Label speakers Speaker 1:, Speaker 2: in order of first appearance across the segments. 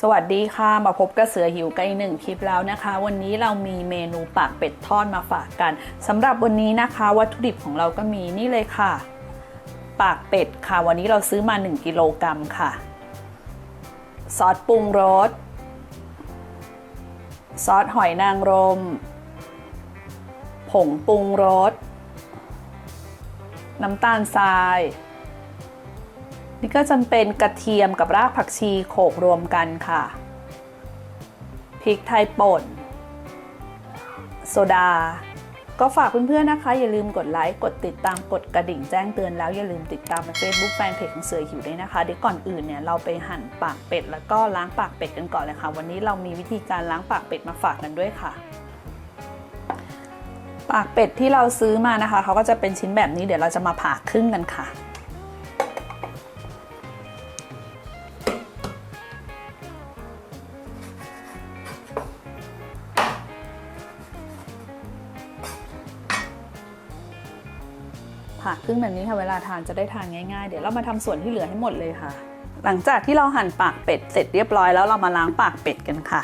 Speaker 1: สวัสดีค่ะ มาพบกับเสือหิวกันอีกหนึ่งคลิปแล้วนะคะ วันนี้เรามีเมนูปากเป็ดทอดมาฝากกันสำหรับวันนี้นะคะ วัตถุดิบของเราก็มีนี่เลยค่ะ ปากเป็ดค่ะ วันนี้เราซื้อมา 1 กิโลกรัมค่ะ ซอสปรุงรส ซอสหอยนางรม ผงปรุงรส น้ำตาลทราย นี่ก็จะเป็นกระเทียมกับรากผักชีโขลกรวมกันค่ะ พริกไทยป่น โซดา ก็ฝากเพื่อนๆนะคะ อย่าลืมกดไลค์กดติดตามกดกระดิ่งแจ้งเตือนแล้วอย่าลืมติดตามใน Facebook แฟนเพจของเสือหิวด้วยนะคะเดี๋ยวก่อนอื่นเนี่ยเราไปหั่นปากเป็ด แล้วก็ล้างปากเป็ดกันก่อนเลยค่ะ วันนี้เรามีวิธีการล้างปากเป็ดมาฝากกันด้วยค่ะปากเป็ดที่เราซื้อมานะคะเขาก็จะเป็นชิ้นแบบนี้เดี๋ยวเราจะมาผ่าครึ่งกันค่ะ ผ่าครึ่งแบบนี้ค่ะเวลาทานจะได้ทานง่ายๆ เดี๋ยวเรามาทำส่วนที่เหลือให้หมดเลยค่ะ หลังจากที่เราหั่นปากเป็ดเสร็จเรียบร้อยแล้วเรามาล้างปากเป็ดกันค่ะ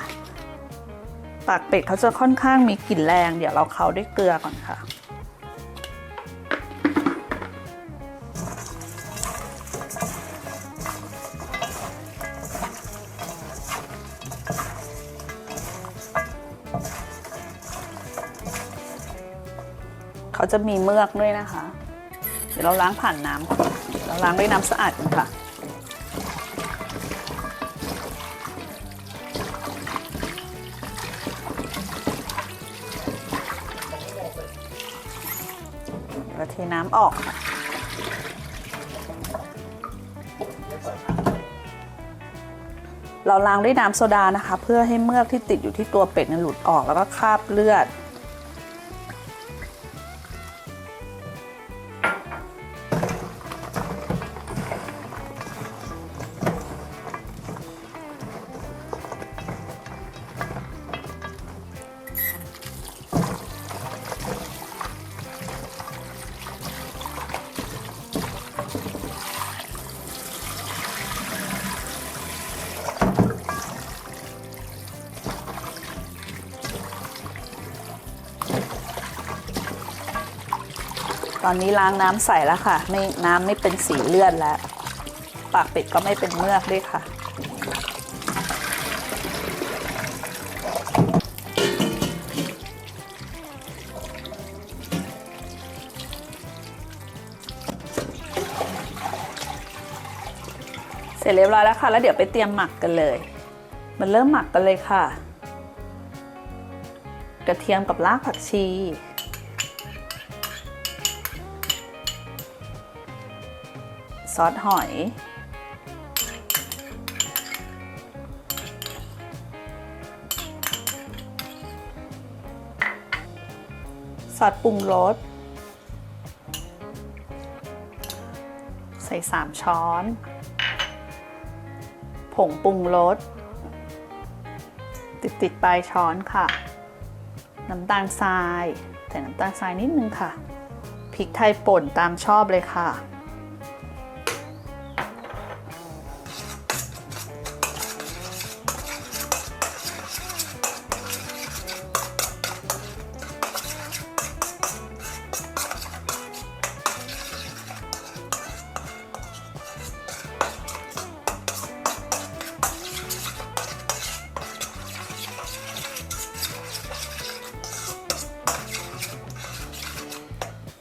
Speaker 1: ปากเป็ดเขาจะค่อนข้างมีกลิ่นแรง เดี๋ยวเราเคล้าด้วยเกลือก่อนค่ะเขาจะมีเมือกด้วยนะคะ เดี๋ยวเราล้างผ่านน้ำก่อนเราล้างด้วยน้ำสะอาดกันค่ะ เราเทน้ำออกค่ะเราล้างด้วยน้ำโซดานะคะ เพื่อให้เมือกที่ติดอยู่ที่ตัวเป็ดเนหลุดออกแล้วก็คราบเลือด ตอนนี้ล้างน้ำใส่แล้วค่ะ ไม่น้ำไม่เป็นสีเลือดแล้ว ปากเป็ดก็ไม่เป็นเมือกด้วยค่ะเสร็จเรียบร้อยแล้วค่ะ แล้วเดี๋ยวไปเตรียมหมักกันเลย มันเริ่มหมักกันเลยค่ะ กระเทียมกับรากผักชี ซอสหอย ซอสปรุงรส ใส่ 3 ช้อน ผงปรุงรส ติดติดปลายช้อนค่ะ น้ำตาลทรายใส่น้ำตาลทรายนิดนึงค่ะพริกไทยป่นตามชอบเลยค่ะ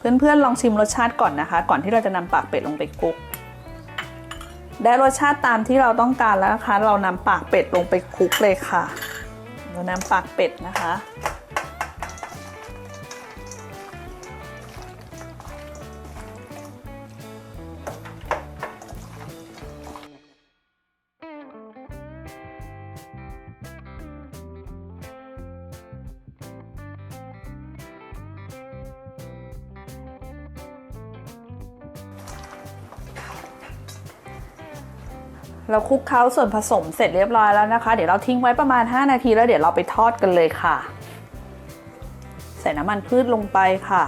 Speaker 1: เพื่อนๆลองชิมรสชาติก่อนนะคะ ก่อนที่เราจะนำปากเป็ดลงไปคลุก ได้รสชาติตามที่เราต้องการแล้วนะคะ เรานำปากเป็ดลงไปคลุกเลยค่ะ เรานำปากเป็ดนะคะ เราคลุกเคล้าส่วนผสมเสร็จเรียบร้อยแล้วนะคะ เดี๋ยวเราทิ้งไว้ประมาณ 5 นาทีแล้วเดี๋ยวเราไปทอดกันเลยค่ะ ใส่น้ำมันพืชลงไปค่ะ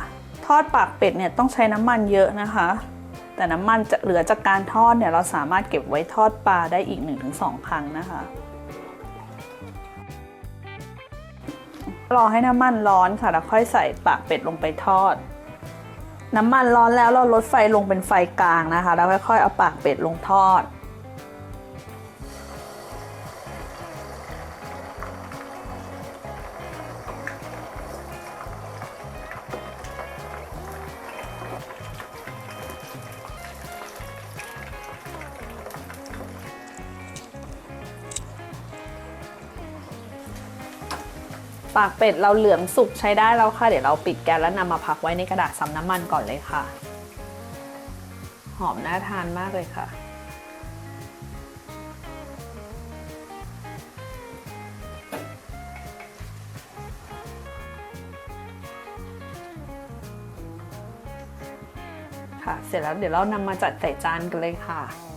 Speaker 1: ทอดปากเป็ดเนี่ยต้องใช้น้ำมันเยอะนะคะ แต่น้ำมันจะเหลือจากการทอดเนี่ยเราสามารถเก็บไว้ทอดปลาได้อีก 1-2 ครั้งนะคะรอให้น้ำมันร้อนค่ะแล้วค่อยใส่ปากเป็ดลงไปทอด น้ำมันร้อนแล้วเราลดไฟลงเป็นไฟกลางนะคะ แล้วค่อยๆเอาปากเป็ดลงทอด ปากเป็ดเราเหลืองสุกใช้ได้แล้วค่ะ เดี๋ยวเราปิดแก๊สแล้วนำมาพักไว้ในกระดาษซ้ำน้ำมันก่อนเลยค่ะ หอมน่าทานมากเลยค่ะ ค่ะ เสร็จแล้วเดี๋ยวเรานำมาจัดใส่จานกันเลยค่ะ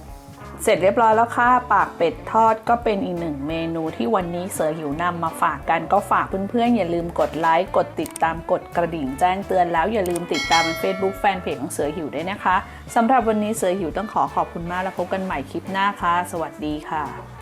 Speaker 1: เสร็จเรียบร้อยแล้วค่ะ ปากเป็ดทอดก็เป็นอีกหนึ่งเมนูที่วันนี้เสือหิวนำมาฝากกันก็ฝากเพื่อนๆ อย่าลืมกดไลค์ กดติดตามกดกระดิ่งแจ้งเตือนแล้วอย่าลืมติดตามใน Facebook แฟนเพจของเสือหิวด้วยนะคะสำหรับวันนี้เสือหิวต้องขอขอบคุณมากแล้วพบกันใหม่คลิปหน้าค่ะ สวัสดีค่ะ